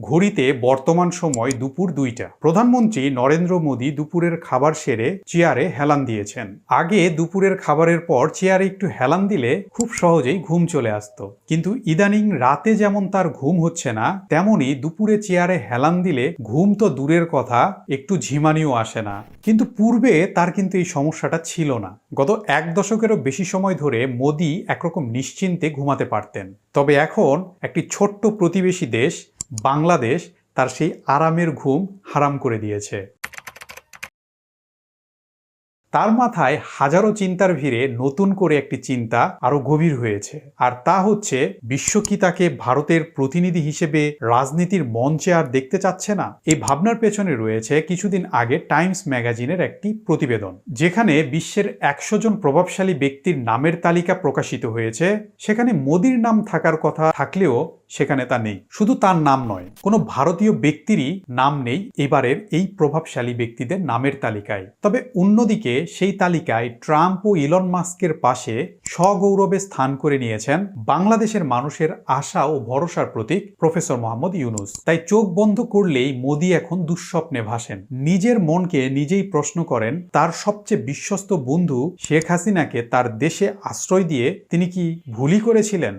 ঘড়িতে বর্তমান সময় দুপুর দুইটা। প্রধানমন্ত্রী নরেন্দ্র মোদী দুপুরের খাবার সেরে চেয়ারে হেলান দিয়েছেন। আগে দুপুরের খাবারের পর চেয়ারে একটু হেলান দিলে খুব সহজেই ঘুম চলে আসত। কিন্তু ইদানিং রাতে যেমন তার ঘুম হচ্ছে না, তেমনি দুপুরে চেয়ারে হেলান দিলে ঘুম তো দূরের কথা, একটু ঝিমানিও আসে না। কিন্তু পূর্বে তার কিন্তু এই সমস্যাটা ছিল না। গত এক দশকেরও বেশি সময় ধরে মোদী একরকম নিশ্চিন্তে ঘুমাতে পারতেন। তবে এখন একটি ছোট্ট প্রতিবেশী দেশ বাংলাদেশ তার সেই আরামের ঘুম হারাম করে দিয়েছে। তার মাথায় হাজারো চিন্তার ভিড়ে নতুন করে একটি চিন্তা আরও গভীর হয়েছে। আর তা হচ্ছে, বিশ্ব কি তাকে ভারতের প্রতিনিধি হিসেবে রাজনীতির মঞ্চে আর দেখতে চাচ্ছে না? এই ভাবনার পেছনে রয়েছে কিছুদিন আগে টাইমস ম্যাগাজিনের একটি প্রতিবেদন, যেখানে বিশ্বের একশো জন প্রভাবশালী ব্যক্তির নামের তালিকা প্রকাশিত হয়েছে। সেখানে মোদির নাম থাকার কথা থাকলেও সেখানে তা নেই। শুধু তার নাম নয়, কোনো ভারতীয় ব্যক্তিরই নাম নেই এবারের এই প্রভাবশালী ব্যক্তিদের নামের তালিকায়। তবে অন্যদিকে সেই তালিকায় ট্রাম্প ও ইলন মাস্কের পাশে সগৌরবে স্থান করে নিয়েছেন বাংলাদেশের মানুষের আশা ও ভরসার প্রতীক প্রফেসর মোহাম্মদ ইউনুস। তাই চোখ বন্ধ করলেই মোদী এখন দুঃস্বপ্নে ভাসেন। নিজের মনকে নিজেই প্রশ্ন করেন, তার সবচেয়ে বিশ্বস্ত বন্ধু শেখ হাসিনাকে তার দেশে আশ্রয় দিয়ে তিনি কি ভুলই করেছিলেন?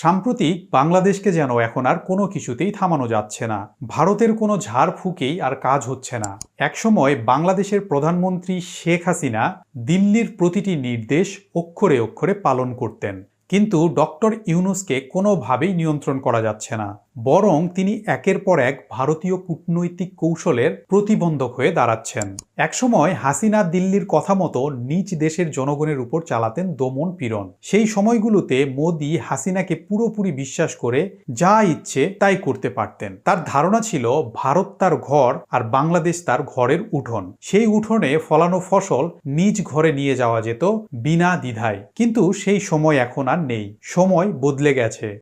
সাম্প্রতিক বাংলাদেশকে যেন এখন আর কোনো কিছুতেই থামানো যাচ্ছে না। ভারতের কোনো ঝাড় ফুকেই আর কাজ হচ্ছে না। একসময় বাংলাদেশের প্রধানমন্ত্রী শেখ হাসিনা দিল্লির প্রতিটি নির্দেশ অক্ষরে অক্ষরে পালন করতেন। কিন্তু ডক্টর ইউনুসকে কোনোভাবেই নিয়ন্ত্রণ করা যাচ্ছে না। বরং তিনি একের পর এক ভারতীয় কূটনৈতিক কৌশলের প্রতিবন্ধক হয়ে দাঁড়াচ্ছেন। একসময় হাসিনা দিল্লির কথা মতো নিজ দেশের জনগণের উপর চালাতেন দমন পীড়ন। সেই সময়গুলোতে মোদি হাসিনাকে পুরোপুরি বিশ্বাস করে যা ইচ্ছে তাই করতে পারতেন। তার ধারণা ছিল ভারত তার ঘর আর বাংলাদেশ তার ঘরের উঠোন। সেই উঠোনে ফলানো ফসল নিজ ঘরে নিয়ে যাওয়া যেত বিনা দ্বিধায়। কিন্তু সেই সময় এখন আর নেই। সময় বদলে গেছে।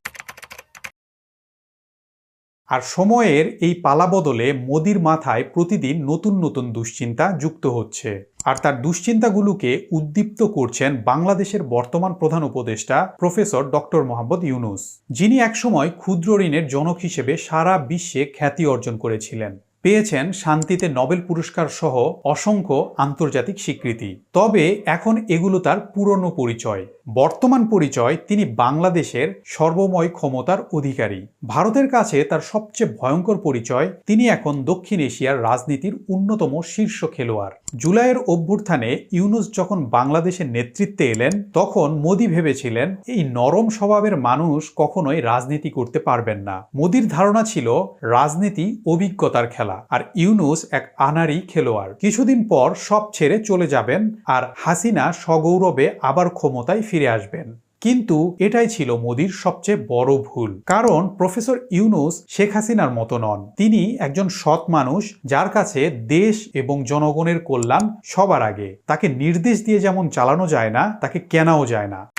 আর সময়ের এই পালা বদলে মোদির মাথায় প্রতিদিন নতুন নতুন দুশ্চিন্তা যুক্ত হচ্ছে। আর তার দুশ্চিন্তাগুলোকে উদ্দীপ্ত করছেন বাংলাদেশের বর্তমান প্রধান উপদেষ্টা প্রফেসর ডক্টর মোহাম্মদ ইউনুস, যিনি একসময় ক্ষুদ্র ঋণের জনক হিসেবে সারা বিশ্বে খ্যাতি অর্জন করেছিলেন। পেয়েছেন শান্তিতে নোবেল পুরস্কার সহ অসংখ্য আন্তর্জাতিক স্বীকৃতি। তবে এখন এগুলো তার পুরনো পরিচয়। বর্তমান পরিচয়, তিনি বাংলাদেশের সর্বময় ক্ষমতার অধিকারী। ভারতের কাছে তার সবচেয়ে ভয়ঙ্কর পরিচয়, তিনি এখন দক্ষিণ এশিয়ার রাজনীতির অন্যতম শীর্ষ খেলোয়াড়। জুলাইয়ের অভ্যুত্থানে ইউনুস যখন বাংলাদেশের নেতৃত্বে এলেন, তখন মোদি ভেবেছিলেন, এই নরম স্বভাবের মানুষ কখনোই রাজনীতি করতে পারবেন না। মোদির ধারণা ছিল, রাজনীতি অভিজ্ঞতার খেলা। আর ইউনুস এক আনারি খেলোয়াড়। কিছুদিন পর সব ছেড়ে চলে যাবেন, আর হাসিনা সগৌরবে আবার ক্ষমতায় ফিরে আসবেন। কিন্তু এটাই ছিল মোদির সবচেয়ে বড় ভুল। কারণ প্রফেসর ইউনুস শেখ হাসিনার মতো নন। তিনি একজন সৎ মানুষ যার কাছে দেশ এবং জনগণের কল্যাণ সবার আগে। তাকে নির্দেশ দিয়ে যেমন চালানো যায় না, তাকে কেনাও যায় না।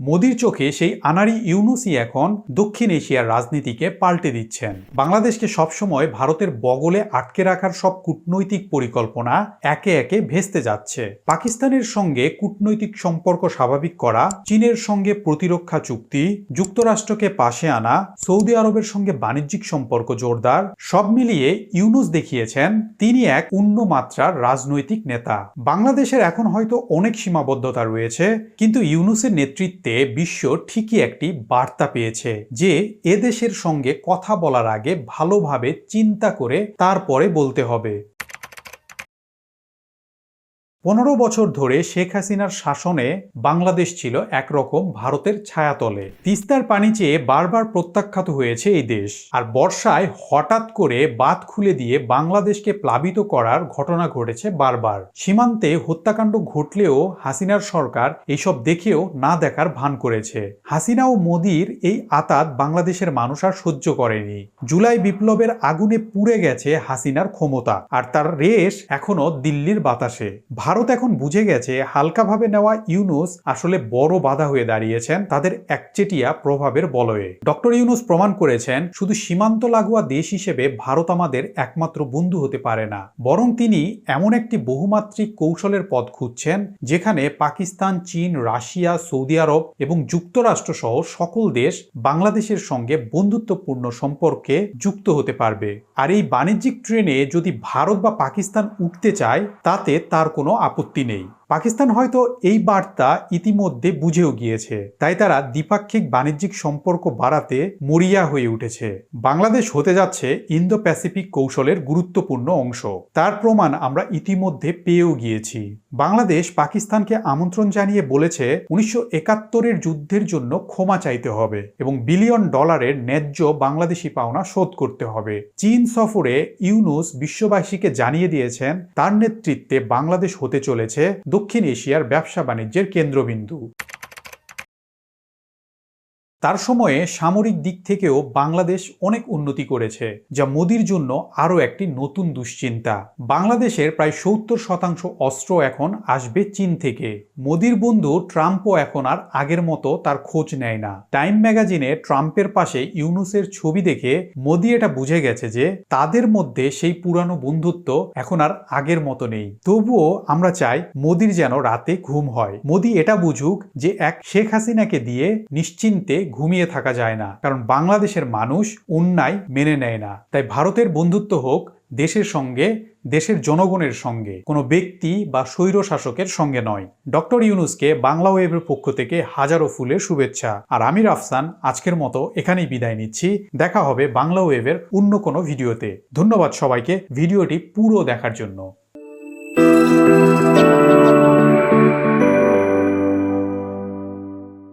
মোদির চোখে সেই আনারি ইউনুসই এখন দক্ষিণ এশিয়ার রাজনীতিকে পাল্টে দিচ্ছেন। বাংলাদেশকে সবসময় ভারতের বগলে আটকে রাখার সব কূটনৈতিক পরিকল্পনা একে একে ভেস্তে যাচ্ছে। পাকিস্তানের সঙ্গে কূটনৈতিক সম্পর্ক স্বাভাবিক করা, চীনের সঙ্গে প্রতিরক্ষা চুক্তি, যুক্তরাষ্ট্রকে পাশে আনা, সৌদি আরবের সঙ্গে বাণিজ্যিক সম্পর্ক জোরদার, সব মিলিয়ে ইউনুস দেখিয়েছেন, তিনি এক অন্য মাত্রার রাজনৈতিক নেতা। বাংলাদেশের এখন হয়তো অনেক সীমাবদ্ধতা রয়েছে, কিন্তু ইউনুসের নেতৃত্বে বিশ্ব ঠিকই একটি বার্তা পেয়েছে যে এদেশের সঙ্গে কথা বলার আগে ভালোভাবে চিন্তা করে তারপরে বলতে হবে। পনেরো বছর ধরে শেখ হাসিনার শাসনে বাংলাদেশ ছিল একরকম ভারতের ছায়াতলে। তিস্তার পানি চেয়ে বারবার প্রত্যাখ্যাত হয়েছে এই দেশ। আর বর্ষায় হঠাৎ করে বাঁধ খুলে দিয়ে বাংলাদেশকে প্লাবিত করার ঘটনা ঘটেছে বারবার। সীমান্তে হত্যাকাণ্ড ঘটলেও হাসিনার সরকার এইসব দেখেও না দেখার ভান করেছে। হাসিনা ও মোদির এই আতাত বাংলাদেশের মানুষ আর সহ্য করেনি। জুলাই বিপ্লবের আগুনে পুড়ে গেছে হাসিনার ক্ষমতা। আর তার রেশ এখনও দিল্লির বাতাসে। ভারত এখন বুঝে গেছে হালকাভাবে নেওয়া ইউনুস আসলে বড় বাধা হয়ে দাঁড়িয়েছেন তাদের একচেটিয়া প্রভাবের বলয়ে। ডক্টর ইউনুস প্রমাণ করেছেন, শুধু সীমান্ত লাগোয়া দেশ হিসেবে ভারত আমাদের একমাত্র বন্ধু হতে পারে না। বরং তিনি এমন একটি বহুমাত্রিক কৌশলের পথ খুঁজছেন, যেখানে পাকিস্তান, চীন, রাশিয়া, সৌদি আরব এবং যুক্তরাষ্ট্র সহ সকল দেশ বাংলাদেশের সঙ্গে বন্ধুত্বপূর্ণ সম্পর্কে যুক্ত হতে পারবে। আর এই বাণিজ্যিক ট্রেনে যদি ভারত বা পাকিস্তান উঠতে চায়, তাতে তার কোনো আপত্তি নেই পাকিস্তান হয়তো এই বার্তা ইতিমধ্যে বুঝেও গিয়েছে। তাই তারা দ্বিপাক্ষিক বাণিজ্যিক সম্পর্ক বাড়াতে মরিয়া হয়ে উঠেছে। বাংলাদেশ হতে যাচ্ছে ইন্দো প্যাসিফিক কৌশলের গুরুত্বপূর্ণ অংশ। তার প্রমাণ আমরা ইতিমধ্যে পেয়েও গিয়েছি। বাংলাদেশ পাকিস্তানকে আমন্ত্রণ জানিয়ে বলেছে, উনিশশো একাত্তরের যুদ্ধের জন্য ক্ষমা চাইতে হবে এবং বিলিয়ন ডলারের ন্যায্য বাংলাদেশি পাওনা শোধ করতে হবে। চীন সফরে ইউনুস বিশ্ববাসীকে জানিয়ে দিয়েছেন, তার নেতৃত্বে বাংলাদেশ হতে চলেছে দক্ষিণ এশিয়ার ব্যবসা বাণিজ্যের কেন্দ্রবিন্দু। তার সময়ে সামরিক দিক থেকেও বাংলাদেশ অনেক উন্নতি করেছে, যা মোদির জন্য আরও একটি নতুন দুশ্চিন্তা। বাংলাদেশের প্রায় সত্তর শতাংশ অস্ত্র এখন আসবে চীন থেকে। মোদির বন্ধু ট্রাম্পও এখন আর আগের মতো তার খোঁজ নেয় না। টাইম ম্যাগাজিনে ট্রাম্পের পাশে ইউনুসের ছবি দেখে মোদি এটা বুঝে গেছে যে তাদের মধ্যে সেই পুরানো বন্ধুত্ব এখন আর আগের মতো নেই। তবুও আমরা চাই মোদির যেন রাতে ঘুম হয়। মোদি এটা বুঝুক যে এক শেখ হাসিনাকে দিয়ে নিশ্চিন্তে ঘুমিয়ে থাকা যায় না। কারণ বাংলাদেশের মানুষ অন্যায় মেনে নেয় না। তাই ভারতের বন্ধুত্ব হোক দেশের সঙ্গে, দেশের জনগণের সঙ্গে, কোনো ব্যক্তি বা স্বৈর শাসকের সঙ্গে নয়। ডক্টর ইউনুসকে বাংলা ওয়েবের পক্ষ থেকে হাজারো ফুলের শুভেচ্ছা। আর আমির আফসান, আজকের মতো এখানেই বিদায় নিচ্ছি। দেখা হবে বাংলা ওয়েবের অন্য কোনো ভিডিওতে। ধন্যবাদ সবাইকে ভিডিওটি পুরো দেখার জন্য।